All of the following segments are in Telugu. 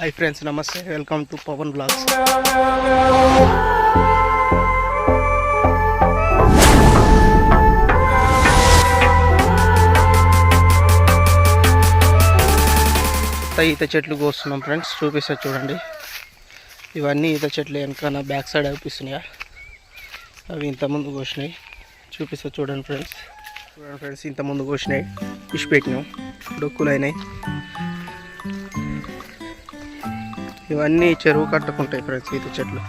హాయ్ ఫ్రెండ్స్ నమస్తే వెల్కమ్ టు పవన్ బ్లాగ్స్ ఈత చెట్లు కోస్తున్నాం ఫ్రెండ్స్ చూపిస్తా చూడండి. ఇవన్నీ ఈత చెట్లు వెనకన బ్యాక్ సైడ్ అనిపిస్తున్నాయా? అవి ఇంతకుముందు కోసినాయి. చూపిస్తా చూడండి ఫ్రెండ్స్ చూడండి ఫ్రెండ్స్ ఇంతకుముందు కోసినాయి. ఫిష్ పెట్టినాం. డొక్కులు అయినాయి ఇవన్నీ చెరువు కట్టుకుంటాయి ఫ్రెండ్స్ ఈత చెట్లు.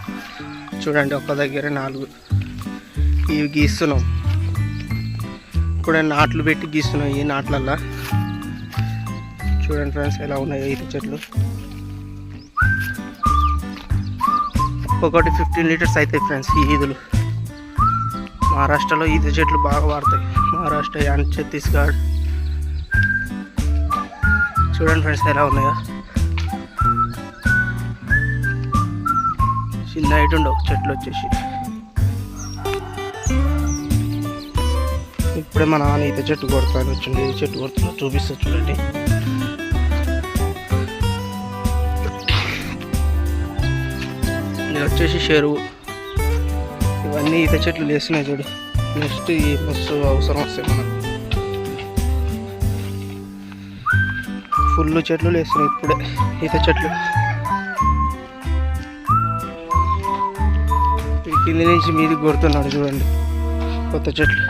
చూడండి ఒక్క దగ్గర నాలుగు. ఇవి గీస్తున్నాం. ఇప్పుడే నాట్లు పెట్టి గీస్తున్నాం ఈ నాట్లల్లా. చూడండి ఫ్రెండ్స్ ఎలా ఉన్నాయో ఈత చెట్లు. ఒకటి ఫిఫ్టీన్ లీటర్స్ అవుతాయి ఫ్రెండ్స్ ఈ ఈదులు. మహారాష్ట్రలో ఈత చెట్లు బాగా వాడతాయి. మహారాష్ట్ర అండ్ ఛత్తీస్గఢ్. చూడండి ఫ్రెండ్స్ ఎలా ఉన్నాయో. చిన్న హైట్ ఉండవు చెట్లు వచ్చేసి. ఇప్పుడే మా నాన్న ఈత చెట్టు కొడతాను వచ్చింది ఈ చెట్టు కొడుతున్నా చూపిస్తా చూడండి. ఇది వచ్చేసి చెరువు. ఇవన్నీ ఈత చెట్లు లేస్తున్నాయి చూడు. నెక్స్ట్ ఈ మస్తు అవసరం వస్తాయి మనకు. ఫుల్ చెట్లు లేస్తున్నాయి ఇప్పుడే ఈత చెట్లు. కింది నుంచి మీది కొడుతున్నాడు చూడండి. కొత్త చెట్లు.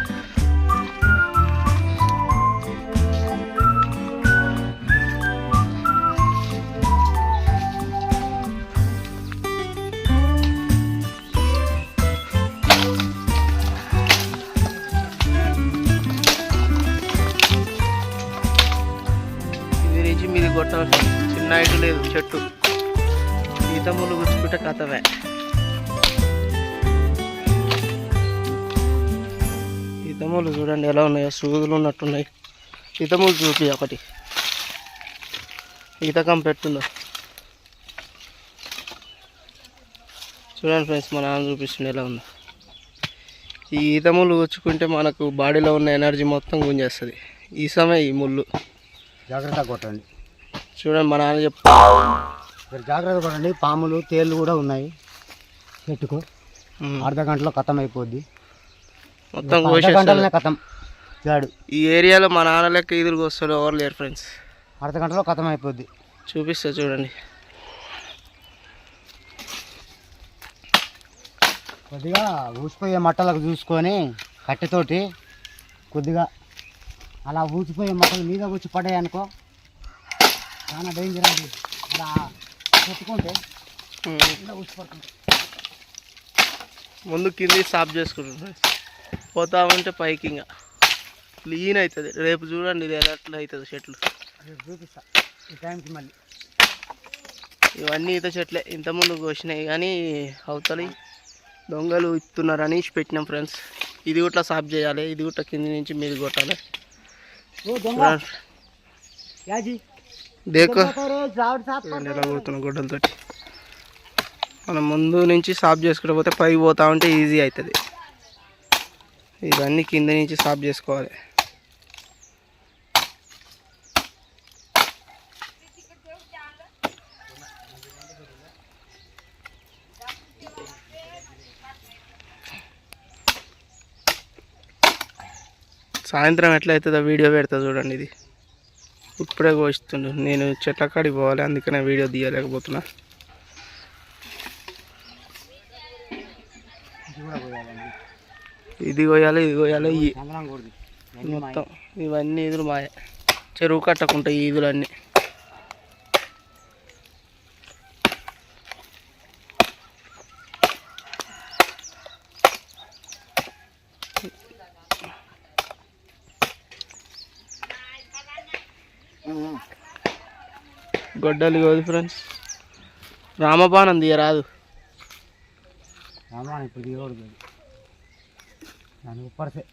కింది నుంచి మీది కొట్టాలి చిన్న ఐటు లేదు చెట్టు. ఈతములు గుచ్చుకుంటే కథమే. ఈతములు చూడండి ఎలా ఉన్నాయో సూదులు ఉన్నట్టున్నాయి. ఈతములు చూపి ఒకటి. ఈతకం పెట్టుందో చూడండి ఫ్రెండ్స్ మా నాన్న చూపిస్తుంది ఎలా ఉందో. ఈ ఈతములు గుచ్చుకుంటే మనకు బాడీలో ఉన్న ఎనర్జీ మొత్తం గుంజేస్తుంది. ఈ సమయం ఈ ముళ్ళు. జాగ్రత్తగా కొట్టండి. చూడండి మా నాన్న చెప్ మీరు జాగ్రత్త కొట్టండి. పాములు తేళ్ళు కూడా ఉన్నాయి. చెట్టుకు ఉమ్. అర్ధ గంటలో కథం అయిపోద్ది. మొత్తం కథం. జాడు ఈ ఏరియాలో మా నాన్న లెక్క ఈదులు వస్తారు ఎవరు లేరు ఫ్రెండ్స్. అర్ధ గంటలో కథం అయిపోద్ది. చూపిస్తా చూడండి. కొద్దిగా ఊసిపోయే మట్టలకు చూసుకొని కట్టెతోటి కొద్దిగా అలా ఊసిపోయే మట్టలు మీద కూర్చి పడ్డాయి అనుకో చాలా డేంజర్ అది. అలా కొట్టుకుంటే ఊసిపడుతుంది ముందు కింది సాఫ్ చేసుకుంటాం ఫ్రెండ్స్. పోతా ఉంటే పైకి ఇంకా. క్లీన్ అవుతుంది రేపు చూడండి ఇది ఎలా అవుతుంది చెట్లు. మళ్ళీ. ఇవన్నీ ఈత చెట్లే. ఇంతకుముందు కోసినాయి కానీ అవతలి దొంగలు ఇస్తున్నారని పెట్టినాం ఫ్రెండ్స్. ఇది కూడా సాఫ్ చేయాలి. ఇది కూడా కింది నుంచి మీది కొట్టాలి. దేకో. కొడుతున్నా గొడ్డలతోటి. మనం ముందు నుంచి సాఫ్ చేసుకుంటూ పోతే పైకి పోతా ఉంటే ఈజీ అవుతుంది. ఇవన్నీ కింద నుంచి సాఫ్ చేసుకోవాలి. సాయంత్రం ఎట్లా అవుతుందో వీడియో పెడతా చూడండి ఇది. ఇప్పుడే కోస్తుండు నేను చెట్ల కాడికి పోవాలి అందుకనే వీడియో తీయలేకపోతున్నా. ఇది కూడా ఇది కోయాలి ఇది కోయాలి మొత్తం ఇవన్నీ ఈదులు మాయ. చెరువు కట్టకుంటాయి ఈదులన్నీ గొడ్డలి కోది ఫ్రెండ్స్ రామబాణం తీయరాదు. రామాయణ ఇప్పుడు Nah, ini parce.